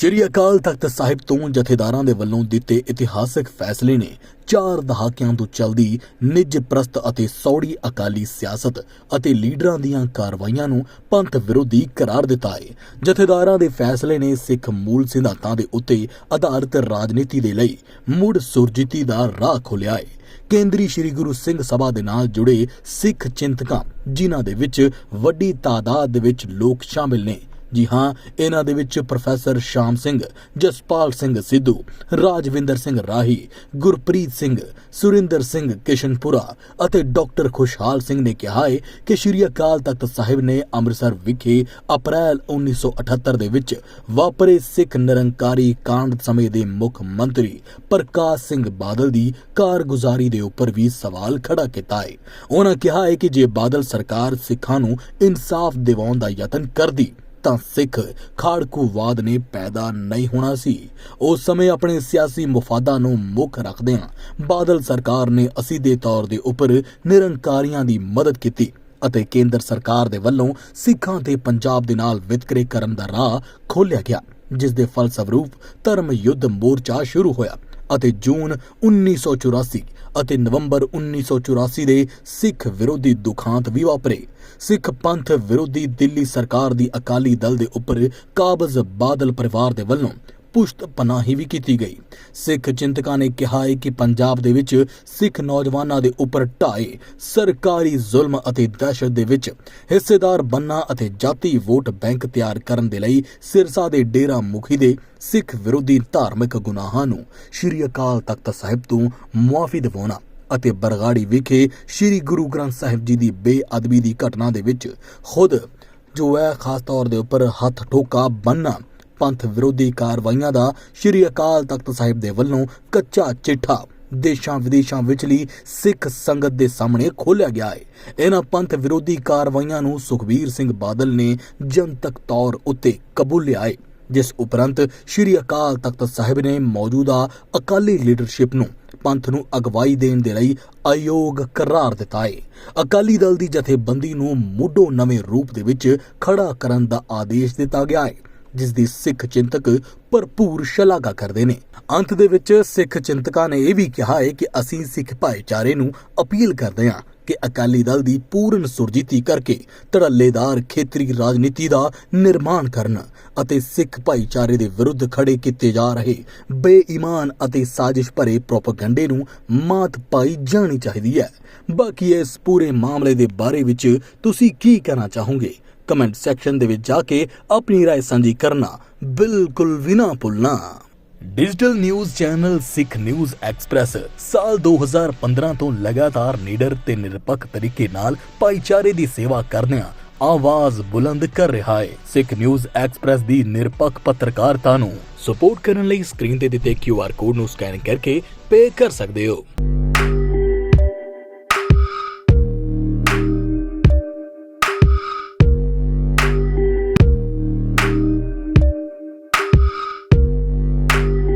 ਸ਼੍ਰੀ ਅਕਾਲ ਤਖਤ ਸਾਹਿਬ ਤੋਂ ਜਥੇਦਾਰਾਂ ਦੇ ਵੱਲੋਂ ਦਿੱਤੇ ਇਤਿਹਾਸਕ ਫੈਸਲੇ ਨੇ ਚਾਰ ਦਹਾਕਿਆਂ ਤੋਂ ਚੱਲਦੀ ਨਿੱਜ ਪ੍ਰਸਤ ਅਤੇ ਸੌੜੀ ਅਕਾਲੀ ਸਿਆਸਤ ਅਤੇ ਲੀਡਰਾਂ ਦੀਆਂ ਕਾਰਵਾਈਆਂ ਨੂੰ ਪੰਥ ਵਿਰੋਧੀ ਕਰਾਰ ਦਿੱਤਾ ਹੈ ਜਥੇਦਾਰਾਂ ਦੇ ਫੈਸਲੇ ਨੇ ਸਿੱਖ ਮੂਲ ਸਿਧਾਂਤਾਂ ਦੇ ਉੱਤੇ ਆਧਾਰਿਤ ਰਾਜਨੀਤੀ ਦੇ ਲਈ ਮੁੜ ਸੁਰਜੀਤੀ ਦਾ ਰਾਹ ਖੋਲ੍ਹਿਆ ਹੈ ਕੇਂਦਰੀ ਸ੍ਰੀ ਗੁਰੂ ਸਿੰਘ ਸਭਾ ਦੇ ਨਾਲ ਜੁੜੇ ਸਿੱਖ ਚਿੰਤਕਾਂ ਜਿਨ੍ਹਾਂ ਦੇ ਵਿੱਚ ਵੱਡੀ ਤਾਦਾਦ ਦੇ ਵਿੱਚ ਲੋਕ ਸ਼ਾਮਿਲ ਨੇ। ਜੀ ਹਾਂ, ਇਹਨਾਂ ਦੇ ਵਿੱਚ ਪ੍ਰੋਫੈਸਰ ਸ਼ਾਮ ਸਿੰਘ, ਜਸਪਾਲ ਸਿੰਘ ਸਿੱਧੂ, ਰਾਜਵਿੰਦਰ ਸਿੰਘ ਰਾਹੀ, ਗੁਰਪ੍ਰੀਤ ਸਿੰਘ, ਸੁਰਿੰਦਰ ਸਿੰਘ ਕਿਸ਼ਨਪੁਰਾ ਅਤੇ ਡਾਕਟਰ ਖੁਸ਼ਹਾਲ ਸਿੰਘ ਨੇ ਕਿਹਾ ਹੈ ਕਿ ਸ਼੍ਰੀ ਅਕਾਲ ਤਖਤ ਸਾਹਿਬ ਨੇ ਅੰਮ੍ਰਿਤਸਰ ਵਿਖੇ ਅਪ੍ਰੈਲ 1978 ਦੇ ਵਿੱਚ ਵਾਪਰੇ ਸਿੱਖ ਨਿਰੰਕਾਰੀ ਕਾਂਡ ਸਮੇਂ ਦੇ ਮੁੱਖ ਮੰਤਰੀ ਪ੍ਰਕਾਸ਼ ਸਿੰਘ ਬਾਦਲ ਦੀ ਕਾਰਗੁਜ਼ਾਰੀ ਦੇ ਉੱਪਰ ਵੀ ਸਵਾਲ ਖੜਾ ਕੀਤਾ ਹੈ ਉਹਨਾਂ ਕਿਹਾ ਹੈ ਕਿ ਜੇ ਬਾਦਲ ਸਰਕਾਰ ਸਿੱਖਾਂ ਨੂੰ ਇਨਸਾਫ ਦਿਵਾਉਣ ਦਾ ਯਤਨ ਕਰਦੀ ਤਾਂ ਸਿੱਖ ਖਾੜਕੂਵਾਦ ਨੇ ਪੈਦਾ ਨਹੀਂ ਹੋਣਾ ਸੀ। ਉਸ ਸਮੇਂ ਆਪਣੇ ਸਿਆਸੀ ਮੁਫਾਦਾਂ ਨੂੰ ਮੁੱਖ ਰੱਖਦਿਆਂ ਬਾਦਲ ਸਰਕਾਰ ਨੇ ਅਸੀਦੇ ਤੌਰ ਦੇ ਉੱਪਰ ਨਿਰੰਕਾਰੀਆਂ ਦੀ ਮਦਦ ਕੀਤੀ ਅਤੇ ਕੇਂਦਰ ਸਰਕਾਰ ਦੇ ਵੱਲੋਂ ਸਿੱਖਾਂ ਤੇ ਪੰਜਾਬ ਦੇ ਨਾਲ ਵਿਤਕਰੇ ਕਰਨ ਦਾ ਰਾਹ ਖੋਲ੍ਹਿਆ ਗਿਆ, ਜਿਸ ਦੇ ਫਲਸਰੂਪ ਧਰਮ ਯੁੱਧ ਮੋਰਚਾ ਸ਼ੁਰੂ ਹੋਇਆ। ਅਤੇ ਜੂਨ 1984 ਅਤੇ ਨਵੰਬਰ 1984 ਦੇ ਸਿੱਖ ਵਿਰੋਧੀ ਦੁਖਾਂਤ ਵੀ ਵਾਪਰੇ। ਸਿੱਖ ਪੰਥ ਵਿਰੋਧੀ ਦਿੱਲੀ ਸਰਕਾਰ ਦੀ ਅਕਾਲੀ ਦਲ ਦੇ ਉੱਪਰ ਕਾਬਜ਼ ਬਾਦਲ ਪਰਿਵਾਰ ਦੇ ਵੱਲੋਂ ਪੁਸ਼ਤ ਪਨਾਹੀ ਵੀ ਕੀਤੀ ਗਈ। ਸਿੱਖ ਚਿੰਤਕਾਂ ਨੇ ਕਿਹਾ ਹੈ ਕਿ ਪੰਜਾਬ ਦੇ ਵਿੱਚ ਸਿੱਖ ਨੌਜਵਾਨਾਂ ਦੇ ਉੱਪਰ ਢਾਏ ਸਰਕਾਰੀ ਜ਼ੁਲਮ ਅਤੇ ਦਹਿਸ਼ਤ ਦੇ ਵਿੱਚ ਹਿੱਸੇਦਾਰ ਬੰਨਾ ਅਤੇ ਜਾਤੀ ਵੋਟ ਬੈਂਕ ਤਿਆਰ ਕਰਨ ਦੇ ਲਈ ਸਿਰਸਾ ਦੇ ਡੇਰਾ ਮੁਖੀ ਦੇ ਸਿੱਖ ਵਿਰੋਧੀ ਧਾਰਮਿਕ ਗੁਨਾਹਾਂ ਨੂੰ ਸ਼੍ਰੀ ਅਕਾਲ ਤਖਤ ਸਾਹਿਬ ਤੋਂ ਮੁਆਫੀ ਦਿਵਾਉਣਾ ਅਤੇ ਬਰਗਾੜੀ ਵਿਖੇ ਸ੍ਰੀ ਗੁਰੂ ਗ੍ਰੰਥ ਸਾਹਿਬ ਜੀ ਦੀ ਬੇਅਦਬੀ ਦੀ ਘਟਨਾ ਦੇ ਵਿੱਚ ਖੁਦ ਜੋ ਹੈ ਖਾਸ ਤੌਰ ਦੇ ਉੱਪਰ ਹੱਥ ਠੋਕਾ ਬੰਨਾ ਪੰਥ ਵਿਰੋਧੀ ਕਾਰਵਾਈਆਂ ਦਾ ਸ੍ਰੀ ਅਕਾਲ ਤਖਤ ਸਾਹਿਬ ਦੇ ਵੱਲੋਂ ਕੱਚਾ ਚਿੱਠਾ ਦੇਸ਼ਾਂ ਵਿਦੇਸ਼ਾਂ ਵਿਚਲੀ ਸਿੱਖ ਸੰਗਤ ਦੇ ਸਾਹਮਣੇ ਖੋਲ੍ਹਿਆ ਗਿਆ ਹੈ। ਇਹਨਾਂ ਪੰਥ ਵਿਰੋਧੀ ਕਾਰਵਾਈਆਂ ਨੂੰ ਸੁਖਬੀਰ ਸਿੰਘ ਬਾਦਲ ਨੇ ਜਨਤਕ ਤੌਰ ਉੱਤੇ ਕਬੂਲਿਆ ਹੈ, ਜਿਸ ਉਪਰੰਤ ਸ੍ਰੀ ਅਕਾਲ ਤਖਤ ਸਾਹਿਬ ਨੇ ਮੌਜੂਦਾ ਅਕਾਲੀ ਲੀਡਰਸ਼ਿਪ ਨੂੰ ਪੰਥ ਨੂੰ ਅਗਵਾਈ ਦੇਣ ਦੇ ਲਈ ਆਯੋਗ ਕਰਾਰ ਦਿੱਤਾ ਹੈ। ਅਕਾਲੀ ਦਲ ਦੀ ਜਥੇਬੰਦੀ ਨੂੰ ਮੁੱਢੋਂ ਨਵੇਂ ਰੂਪ ਦੇ ਵਿੱਚ ਖੜਾ ਕਰਨ ਦਾ ਆਦੇਸ਼ ਦਿੱਤਾ ਗਿਆ ਹੈ। ਜਿਸ ਦੀ ਸਿੱਖ ਚਿੰਤਕ ਭਰਪੂਰ ਸ਼ਲਾਘਾ ਕਰਦੇ ਨੇ। ਅੰਤ ਦੇ ਵਿੱਚ ਸਿੱਖ ਚਿੰਤਕਾਂ ਨੇ ਇਹ ਵੀ ਕਿਹਾ ਹੈ ਕਿ ਅਸੀਂ ਸਿੱਖ ਭਾਈਚਾਰੇ ਨੂੰ ਅਪੀਲ ਕਰਦੇ ਹਾਂ ਕਿ ਅਕਾਲੀ ਦਲ ਦੀ ਪੂਰਨ ਸੁਰਜੀਤੀ ਕਰਕੇ ਧੜੱਲੇਦਾਰ ਖੇਤਰੀ ਰਾਜਨੀਤੀ ਦਾ ਨਿਰਮਾਣ ਕਰਨ ਅਤੇ ਸਿੱਖ ਭਾਈਚਾਰੇ ਦੇ ਵਿਰੁੱਧ ਖੜੇ ਕੀਤੇ ਜਾ ਰਹੇ ਬੇਈਮਾਨ ਅਤੇ ਸਾਜ਼ਿਸ਼ ਭਰੇ ਪ੍ਰੋਪਗੈਂਡੇ ਨੂੰ ਮਾਤ ਪਾਈ ਜਾਣੀ ਚਾਹੀਦੀ ਹੈ। ਬਾਕੀ ਇਸ ਪੂਰੇ ਮਾਮਲੇ ਦੇ ਬਾਰੇ ਵਿੱਚ ਤੁਸੀਂ ਕੀ ਕਹਿਣਾ ਚਾਹੋਗੇ? ਕਮੈਂਟ ਸੈਕਸ਼ਨ ਦੇ ਵਿੱਚ ਜਾ ਕੇ ਆਪਣੀ رائے ਸਾਂਝੀ ਕਰਨਾ ਬਿਲਕੁਲ ਵੀ ਨਾ ਭੁੱਲਣਾ digital news channel Sikh news express ਸਾਲ 2015 ਤੋਂ ਲਗਾਤਾਰ ਨੀਡਰ ਤੇ ਨਿਰਪੱਖ ਤਰੀਕੇ ਨਾਲ ਭਾਈਚਾਰੇ ਦੀ ਸੇਵਾ ਕਰਦਿਆਂ ਆਵਾਜ਼ ਬੁਲੰਦ ਕਰ ਰਿਹਾ ਹੈ ਸਿੱਖ ਨਿਊਜ਼ ਐਕਸਪ੍ਰੈਸ ਦੀ ਨਿਰਪੱਖ ਪੱਤਰਕਾਰਤਾ ਨੂੰ ਸਪੋਰਟ ਕਰਨ ਲਈ ਸਕਰੀਨ ਤੇ ਦਿੱਤੇ QR ਕੋਡ ਨੂੰ ਸਕੈਨ ਕਰਕੇ ਪੇ ਕਰ ਸਕਦੇ ਹੋ